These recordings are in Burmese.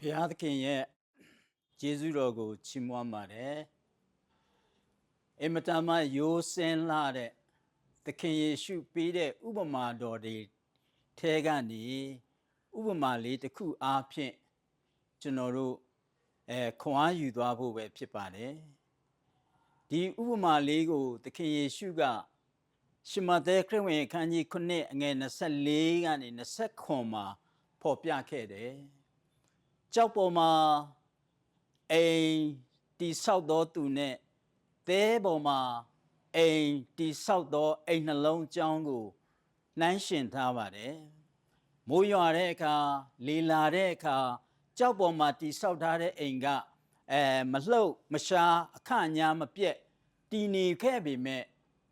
ဘုရားသခင်ရဲ့ကျေးဇူးတော်ကိုချီးမွမ်းပါတယ်အင်မတန်မှရိုးစင်းလာတဲ့သခင်ယေရှုပေးတဲ့ဥပမာတော်တွေထဲကနေဥပမာလေးတစ်ခုအားဖြင့်ကျွန်တော်တို့အဲခွန်အားယူသွားဖို့ပဲဖြစ်ပါတယ်ဒီဥပမာလေးကိုသခင်ယေရှုကရှမသက်ခရစ်ဝင်အခန်းကြီး9အငယ်24ကနေ29မှာဖော်ပြခဲ့တယ် ကြောက်ပေါ်မှာအိမ်တိဆောက်သောသူနဲ့သဲပေါ်မှာအိမ်တိဆောက်သောအိမ်နှလုံးအကြောင်းကိုနှိုင်းရှင်ထားပါတယ်။မိုးရွာတဲ့အခါလေလာတဲ့အခါကြောက်ပေါ်မှာတိဆောက်ထားတဲ့အိမ်ကအဲမလှုပ်မရှားအခညာမပြက်တည်နေခဲ့ပေမဲ့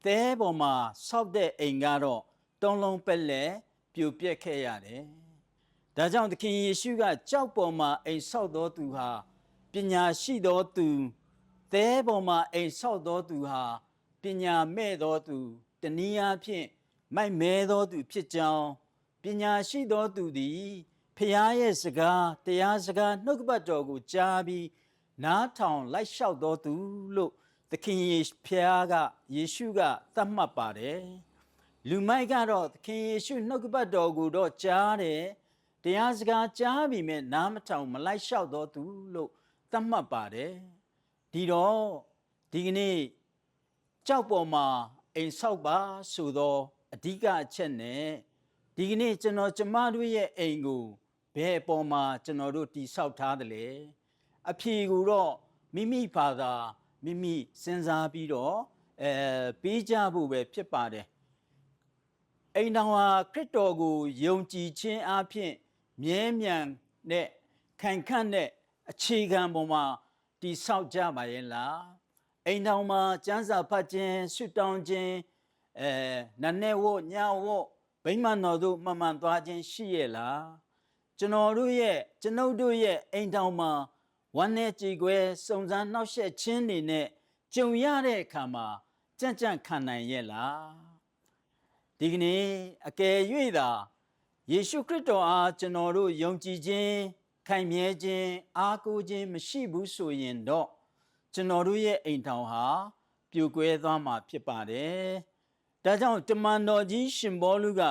သဲပေါ်မှာဆောက်တဲ့အိမ်ကတော့တုံးလုံးပက်လက်ပြိုပြက်ခဲ့ရတယ်။ ဒါကြောင့်သခင်ယေရှုကကြောက်ပေါ်မှာအိမ်ဆောက်တော်သူဟာပညာရှိတော်သူသဲပေါ်မှာအိမ်ဆောက်တော်သူဟာပညာမဲ့တော်သူတနည်းအားဖြင့်မိုက်မဲတော်သူဖြစ်ကြောင်းပညာရှိတော်သူသည်ဖျားရဲ့စကားတရားစကားနှုတ်ကပတ်တော်ကိုကြားပြီးနားထောင်လိုက်လျှောက်တော်သူလို့သခင်ယေရှုဖျားကယေရှုကသတ်မှတ်ပါတယ်လူမိုက်ကတော့သခင်ယေရှုနှုတ်ကပတ်တော်ကိုတော့ကြားတယ် တရားစကားကြားပြီးမဲ့နားမထောင်မလိုက်လျှောက်တော့သူလို့သတ်မှတ်ပါတယ်ဒီတော့ဒီကနေ့ကြောက်ပေါ်မှာအိမ်ဆောက်ပါဆိုတော့အဓိကအချက်နဲ့ဒီကနေ့ကျွန်တော်ကျမတို့ရဲ့အိမ်ကိုဘယ်အပေါ်မှာကျွန်တော်တို့တိဆောက်ထားတယ်လဲအဖြေကိုတော့မိမိဘာသာမိမိစဉ်းစားပြီးတော့အဲပေးကြဖို့ပဲဖြစ်ပါတယ်အိမ်တော်ဟာခရစ်တော်ကိုယုံကြည်ခြင်းအပြင် မြဲမြံတဲ့ခိုင်ခန့်တဲ့အခြေခံပေါ်မှာတည်ဆောက်ကြပါရဲ့လားအိမ်တော်မှာကျမ်းစာဖတ်ခြင်းဆုတောင်းခြင်းအဲနတ်နဲ့ဝတ်ညဝတ်ဗိမာန်တော်တို့မှန်မှန်သွားခြင်းရှိရဲ့လားကျွန်တော်တို့ရဲ့ကျွန်ုပ်တို့ရဲ့အိမ်တော်မှာဝမ်းနဲ့ကြည်ကွယ်စုံစမ်းနှောက်ယှက်ခြင်းတွေနဲ့ကြုံရတဲ့အခါမှာကြံ့ကြံ့ခံနိုင်ရဲ့လားဒီကနေ့အကယ်၍သာ ယေရှုခရစ်တော်အားကျွန်တော်တို့ယုံကြည်ခြင်းခိုင်မြဲခြင်းအားကိုးခြင်းမရှိဘူးဆိုရင်တော့ကျွန်တော်တို့ရဲ့အိမ်ထောင်ဟာပြိုကွဲသွားမှာဖြစ်ပါတယ်။ဒါကြောင့်တမန်တော်ကြီးရှင်ဘောလူက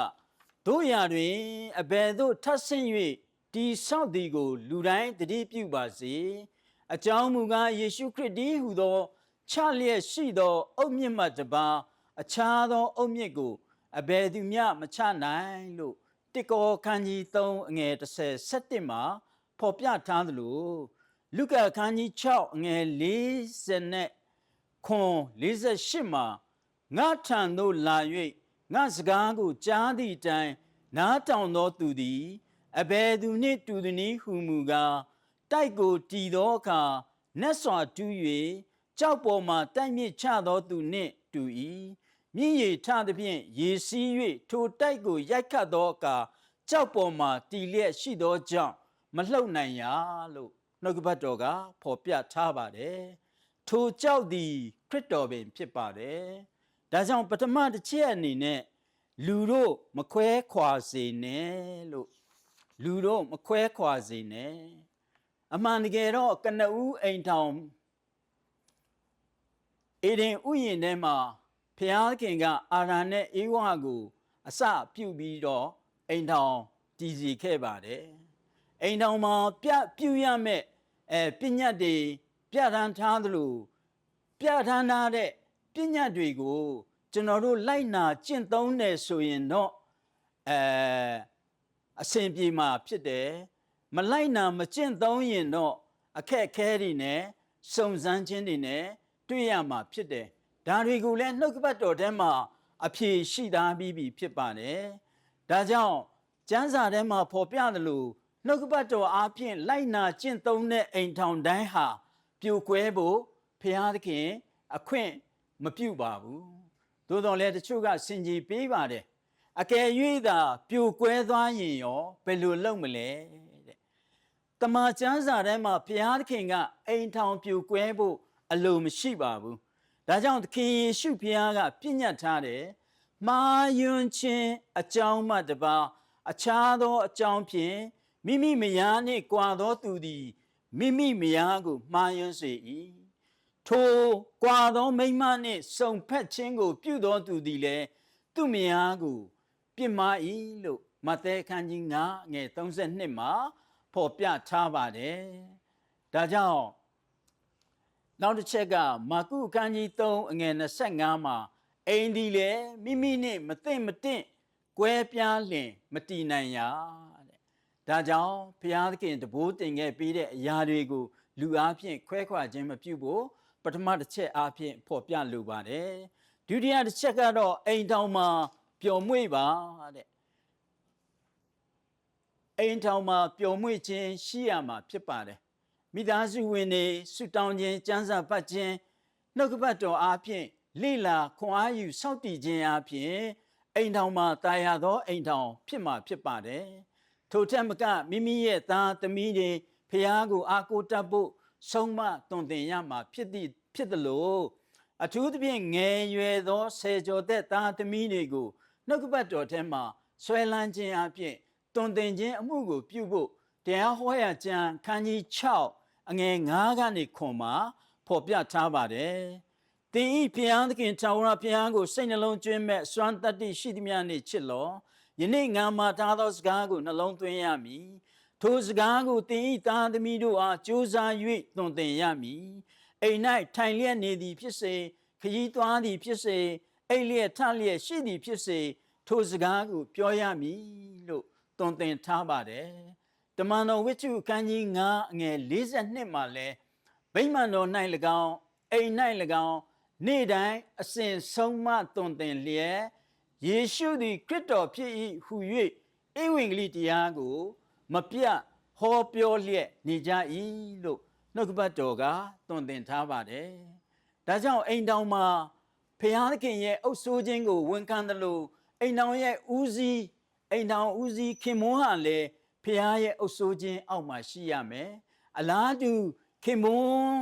တို့ရာတွင်အဘယ်သို့ထပ်ဆင့်၍တီဆောက်သည်ကို လူတိုင်းတတိပြုပါစေ။အကြောင်းမူကားယေရှုခရစ်တည်းဟူသောချလျက်ရှိသော အုတ်မြင့်မှတပါအခြားသော အုတ်မြင့်ကိုအဘယ်သူမျှမချနိုင်လို့ တိကောခန်းကြီး3အငယ်30 17မှာဖော်ပြထားသလိုလုကာခန်းကြီး6အငယ်40နဲ့ခွန်48မှာငါထံသို့လာ၍ငါစကားကိုကြားသည့်တိုင်နားတောင်သောသူသည်အဘယ်သူနှင့်တူသည်နည်းဟုမူကားတိုက်ကိုတီသောအခါနတ်စွာတူး၍ကြောက်ပေါ်မှတိုက်မြစ်ချသောသူနှင့်တူ၏ မြင့်ရည်ထသဖြင့်ရေစီး၍ထိုတိုက်ကိုရိုက်ခတ်သောအခါကြောက်ပေါ်မှတီလျက်ရှိသောကြောင့်မလှုပ်နိုင်ရလို့နှုတ်ကပတ်တော်ကဖော်ပြထားပါတယ်ထိုကြောက်သည်ခရစ်တော်ပင်ဖြစ်ပါတယ်ဒါကြောင့်ပထမတစ်ချက်အနေနဲ့လူတို့မခွဲခွာစေနဲ့လို့လူတို့မခွဲခွာစေနဲ့အမှန်တကယ်တော့ကနဦးအိမ်ထောင်အေဒင်ဥယျာဉ်ထဲမှာ ဖျားခင်က အာရန်နဲ့အေဝါကို အစပြုတ်ပြီးတော့အိမ်ထောင်တည်စီခဲ့ပါတယ်။အိမ်ထောင်မှာပြပြုတ်ရမဲ့အဲပညတ်တွေပြဋ္ဌာန်းထားသလိုပြဋ္ဌာန်းထားတဲ့ပညတ်တွေကိုကျွန်တော်တို့လိုက်နာကျင့်သုံးနေဆိုရင်တော့အဲအစဉ်ပြေမှာဖြစ်တယ်။မလိုက်နာမကျင့်သုံးရင်တော့အခက်အခဲတွေနဲ့စုံစမ်းခြင်းတွေနဲ့တွေ့ရမှာဖြစ်တယ်။ ဒါတွေကိုလည်းနှုတ်ကပတ်တော်ထဲမှာအဖြေရှိသားပြီးပြီဖြစ်ပါတယ်။ဒါကြောင့်ကျမ်းစာထဲမှာဖော်ပြသလိုနှုတ်ကပတ်တော်အားဖြင့်လိုက်နာကျင့်သုံးတဲ့အိမ်ထောင်တိုင်းဟာပြိုကွဲဖို့ဖျားသခင် အခွင့်မပြုပါဘူး။သို့တော်လည်းတချို့ကစင်ကြီးပေးပါတယ်။အကယ်၍သာပြိုကွဲသွားရင်ရောဘယ်လိုလုပ်မလဲတဲ့။တမန်ကျမ်းစာထဲမှာဘုရားသခင်ကအိမ်ထောင်ပြိုကွဲဖို့အလိုမရှိပါဘူး။ ဒါကြောင့်သခင်ယေရှုဘုရားကပြညတ်ထားတယ်။မာယွန်းခြင်းအကြောင်းမှတပါအခြားသောအကြောင်းဖြင့်မိမိမယားနှင့်ကြွာသောသူသည်မိမိမယားကိုမှားယွင်းစေ၏ထိုကြွာသောမိန်းမနှင့်စုံဖက်ခြင်းကို ပြုသောသူသည်လည်းသူ့မယားကို ပြစ်မှား၏လို့မဿဲခန်းကြီး9ငယ်32မှာဖော်ပြထားပါတယ်ဒါကြောင့် နောက်တစ်ချက်ကမာကုအခန်းကြီး3အငယ်25မှာအိမ်ဒီလေမိမိနဲ့မသိမ့်မတင့်ကွဲပြားလင်မတည်နိုင်ရတဲ့ဒါကြောင့်ဘုရားသခင်တဘိုးတင်ခဲ့ပြီးတဲ့အရာတွေကို လူအားဖြင့်ခွဲခွာခြင်းမပြုဖို့ပထမတစ်ချက်အားဖြင့်ဖော်ပြလိုပါတယ်ဒုတိယတစ်ချက်ကတော့အိမ်တောင်မှာပျော်မွေ့ပါတဲ့အိမ်ထောင်မှာပျော်မွေ့ခြင်းရှိရမှာဖြစ်ပါတယ် မိသားစုဝင်တွေဆုတောင်းခြင်းစံစာပတ်ခြင်းနှုတ်ကပတ်တော်အားဖြင့်လိလာခွန်အားယူစောင့်တည်ခြင်းအားဖြင့်အိမ်ထောင်မှာတာယာသောအိမ်ထောင်ဖြစ်မှာဖြစ်ပါတယ်ထိုထက်မကမိမိရဲ့သားသမီးတွေဖះကိုအားကိုးတတ်ဖို့ဆုံးမတွင်တင်ရမှာဖြစ်သည့်ဖြစ်သလိုအထူးသဖြင့်ငယ်ရွယ်သောဆယ်ကျော်သက်သားသမီးတွေကိုနှုတ်ကပတ်တော်ထဲမှာဆွဲလန်းခြင်းအပြင်တွင်တင်ခြင်းအမှုကိုပြုဖို့တရားဟောရာကျမ်းခန်းကြီး6 အငယ်9ကနေခွန်မှာဖော်ပြထားပါတယ်။သင်ဤဖျားသခင်ထာဝရဘုရားကိုစိတ်နှလုံးကျွင်းမဲ့စွမ်းတတ္တိရှိသည်များနှင့်ချစ်လော။ယနေ့ငါမှာထားသောစကားကိုနှလုံးသွင်းရမည်။ထိုစကားကိုသင်ဤသားသမီးတို့အားကြိုးစား၍တွင်တင်ရမည်။အိမ်၌ထိုင်လျက်နေသည်ဖြစ်စေခရီးသွားသည်ဖြစ်စေအိမ်လျက်ထလျက်ရှိသည်ဖြစ်စေထိုစကားကိုပြောရမည်လို့တွင်တင်ထားပါတယ်။ တမန်တော်ဝိတ္ထုကန်းကြီး9အငယ်42မှာလဲဗိမာန်တော်၌၎င်းအိမ်၌၎င်းနေ့တိုင်းအစဉ်ဆုံးမတွင်တင်လျက်ယေရှုသည်ခရစ်တော်ဖြစ်၏ဟု၍ဧဝံဂေလိတရားကို မပြတ်ဟောပြောလျက်နေကြ၏လို့နှုတ်ကပတ်တော်ကတွင်တင်ထားပါတယ်။ဒါကြောင့်အိမ်တောင်မှာဖျားသခင်ရဲ့အုပ်ဆိုးခြင်းကိုဝန်ခံတယ်လို့အိမ်တောင်ရဲ့ဦးစီးအိမ်တောင်ဦးစီးခင်မွန်းဟာလည်း ဖျားရဲ့အုပ်ဆိုးခြင်းအောက်မှာရှိရမယ်။အလားတူခင်မွန်း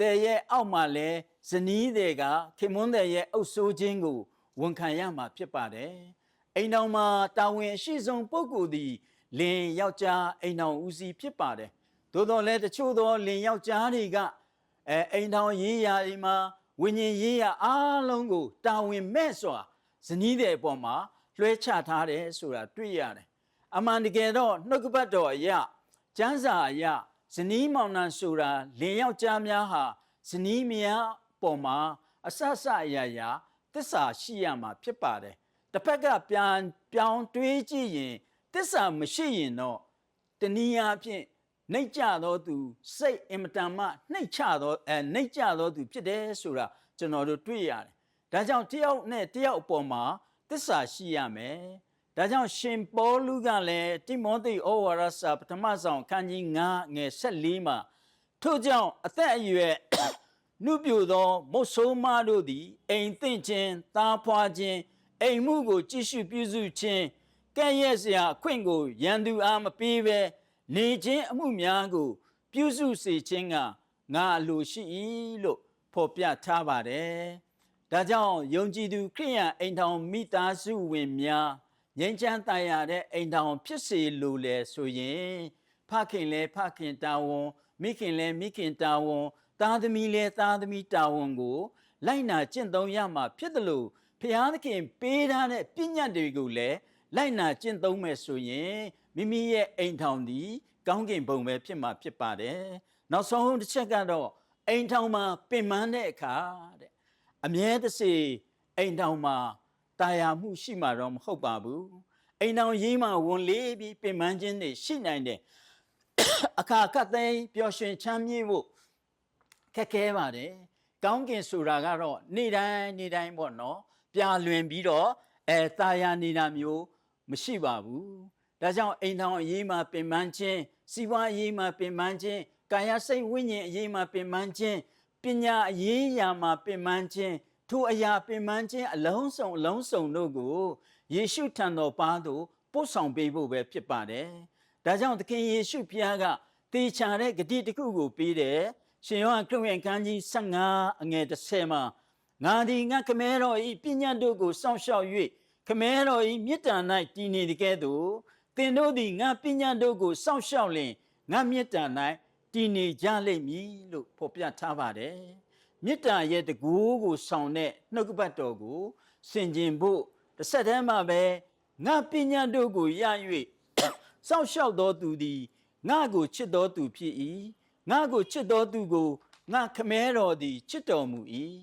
တဲ့ရဲ့အောက်မှာလည်းဇနီးတွေကခင်မွန်းတဲ့ရဲ့အုပ်ဆိုးခြင်းကိုဝန်ခံရမှာဖြစ်ပါတယ်။အိမ်တော်မှာတာဝန်အရှိဆုံးပုဂ္ဂိုလ်သည်လင်ယောက်ျားအိမ်တော်ဦးစီးဖြစ်ပါတယ်။သို့တော်လည်းတချို့သောလင်ယောက်ျားတွေကအဲအိမ်တော်ရေးရာဒီမှာဝိညာဉ်ရေးရာအားလုံးကိုတာဝန်မဲ့စွာဇနီးတဲ့အပေါ်မှာလွှဲချထားတယ်ဆိုတာတွေ့ရတယ်။ အမှန်တကယ်တော့နှုတ်ကပတ်တော်အရာကျမ်းစာအရာဇနီးမောင်နှံဆိုတာလင်ယောက်ျားများဟာဇနီးမယားပေါ်မှာအဆဆအရာရာတစ္ဆာရှိရမှာဖြစ်ပါတယ်တစ်ဖက်ကပြန်ပြောင်းတွေးကြည့်ရင်တစ္ဆာမရှိရင်တော့တနည်းအားဖြင့်နှိတ်ကြသောသူစိတ်အင်မတန်မှနှိတ်ချသောအဲနှိတ်ကြသောသူဖြစ်တယ်ဆိုတာကျွန်တော်တို့တွေ့ရတယ်ဒါကြောင့်တယောက်နဲ့တယောက်အပေါ်မှာတစ္ဆာရှိရမယ် ဒါကြောင့်ရှင်ပေါလုကလည်းတိမောသေဩဝါဒစာပထမဆောင်ခန်းကြီး9ငယ်14မှာထို့ကြောင့်အသက်အရွယ်နှုပြိုသောမုတ်ဆိုးမတို့သည်အိမ်သင့်ခြင်းသားဖွာခြင်းအိမ်မှုကိုကြည့်ရှုပြုစုခြင်းကဲ့ရဲ့စရာအခွင့်ကိုရန်သူအားမပေးဘဲနေခြင်းအမှုများကို ပြုစုစေခြင်းကငါအလိုရှိ၏လို့ဖော်ပြထားပါတယ်။ဒါကြောင့်ယုံကြည်သူခရိယန်အိမ်ထောင်မိသားစုဝင်များ ငြိမ်းချမ်းသာရတဲ့အိမ်ထောင်ဖြစ်စေလိုလေဆိုရင်ဖခင်လည်းဖခင်တာဝန်မိခင်လည်းမိခင်တာဝန်သားသမီးလည်းသားသမီးတာဝန်ကို လိုက်နာကျင့်သုံးရမှာဖြစ်တယ်လို့ဖျားသခင်ပေးထားတဲ့ပြည့်ညတ်တွေကိုလည်းလိုက်နာကျင့်သုံးမယ်ဆိုရင်မိမိရဲ့အိမ်ထောင်ဒီကောင်းကင်ဘုံပဲဖြစ်မှာဖြစ်ပါတယ်။နောက်ဆုံးတစ်ချက်ကတော့အိမ်ထောင်မှာပင်ပန်းတဲ့အခါတဲ့အမြဲတစေအိမ်ထောင်မှာ တာယာမှုရှိမှာတော့မဟုတ်ပါဘူး။အိမ်ထောင်ရေးမှာဝန်လေးပြီးပင်ပန်းခြင်းတွေရှိနိုင်တယ်။အခါကသိမ်းပျော်ရွှင်ချမ်းမြေ့ဖို့ခက်ခဲပါတယ်ကောင်းကင်ဆိုတာကတော့နေ့တိုင်းနေ့တိုင်းပေါ့နော်ပြာလွင်ပြီးတော့အဲတာယာနေတာမျိုးမရှိပါဘူးဒါကြောင့်အိမ်ထောင်အရေးမှာပင်ပန်းခြင်းစီးပွားအရေးမှာပင်ပန်းခြင်းကာယစိတ်ဝိညာဉ်အရေးမှာပင်ပန်းခြင်းပညာအရေးရာမှာပင်ပန်းခြင်း ထိုအရာပင်ပန်းခြင်းအလုံးစုံအလုံးစုံတို့ကိုယေရှုထံတော်ပါသို့ပို့ဆောင်ပေးဖို့ပဲဖြစ်ပါတယ်ဒါကြောင့်သခင်ယေရှုဖျားကတေချာတဲ့ဂတိတစ်ခုကိုပေးတယ်ရှင်ယောဟန်ခရစ်ဝင်ခန်းကြီး15အငယ်30မှာငါသည်ငါခမဲတော်ဤပညာတို့ကိုစောင့်ရှောက်၍ခမဲတော်ဤမေတ္တာ၌တည်နေသည်ကဲ့သို့သင်တို့သည်ငါပညာတို့ကိုစောင့်ရှောက်လင်ငါမေတ္တာ၌တည်နေကြလိမ့်မည်လို့ဖော်ပြထားပါတယ် မေတ္တာရဲ့တကူကိုဆောင်တဲ့နှုတ်ကပတ်တော်ကိုဆင်ခြင်ဖို့တစ်ဆက်တည်းမှာပဲငါပညာတို့ကိုရ၍စောင့်ရှောက်တော်သူသည်ငါကိုချစ်တော်သူဖြစ်၏ငါကိုချစ်တော်သူကိုငါခမဲတော်သည်ချစ်တော်မူ၏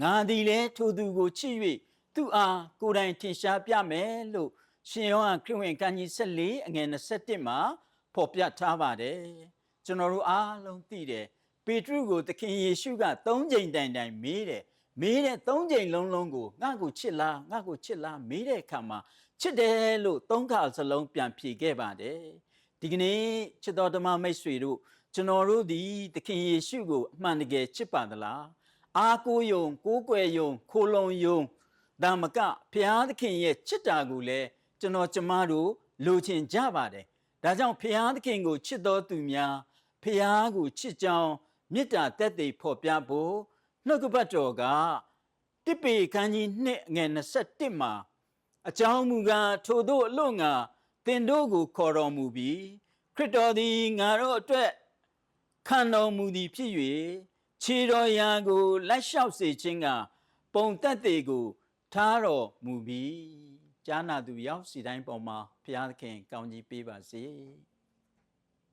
ငါသည်လည်းထိုသူကိုချစ်၍သူအားကိုယ်တိုင်ထင်ရှားပြမယ်လို့ရှင်ယောဟန်ခရစ်ဝင်ကံကြီး14အငယ်27မှာဖော်ပြထားပါတယ်ကျွန်တော်တို့အားလုံးသိတယ် ပေတရုကိုသခင်ယေရှုက၃ချိန်တိုင်တိုင်မေးတယ်မေးတဲ့၃ချိန်လုံးလုံးကိုငါ့ကိုချစ်လားငါ့ကိုချစ်လားမေးတဲ့အခါမှာချစ်တယ်လို့သုံးခါစလုံးပြန်ဖြေခဲ့ပါတယ်ဒီကနေ့ချစ်တော်ဓမ္မမိတ်ဆွေတို့ကျွန်တော်တို့ဒီသခင်ယေရှုကိုအမှန်တကယ်ချစ်ပါသလားအားကိုးယုံကိုးကွယ်ယုံခိုလုံယုံဒါမကဘုရားသခင်ရဲ့ချစ်တာကိုလည်းကျွန်တော်ကျမတို့လိုချင်ကြပါတယ်ဒါကြောင့်ဘုရားသခင်ကိုချစ်တော်သူများဘုရားကိုချစ်ကြောင်း မေတ္တာတက်သေးဖော်ပြဖို့နှုတ်ကပတ်တော်ကတိပေခန်းကြီး2ငယ်21မှာအကြောင်းမူကားထိုတို့အလို့ငါသင်တို့ကိုခေါ်တော်မူပြီးခရစ်တော်သည်ငါတို့အတွက်ခံတော်မူသည်ဖြစ်၍ခြေတော်ရာကိုလက်လျှောက်စေခြင်းကပုံသက်သေးကို ထားတော်မူပြီးကြားနာသူရောက်စီတိုင်းပေါ်မှာဘုရားသခင်ကောင်းကြီးပေးပါစေ။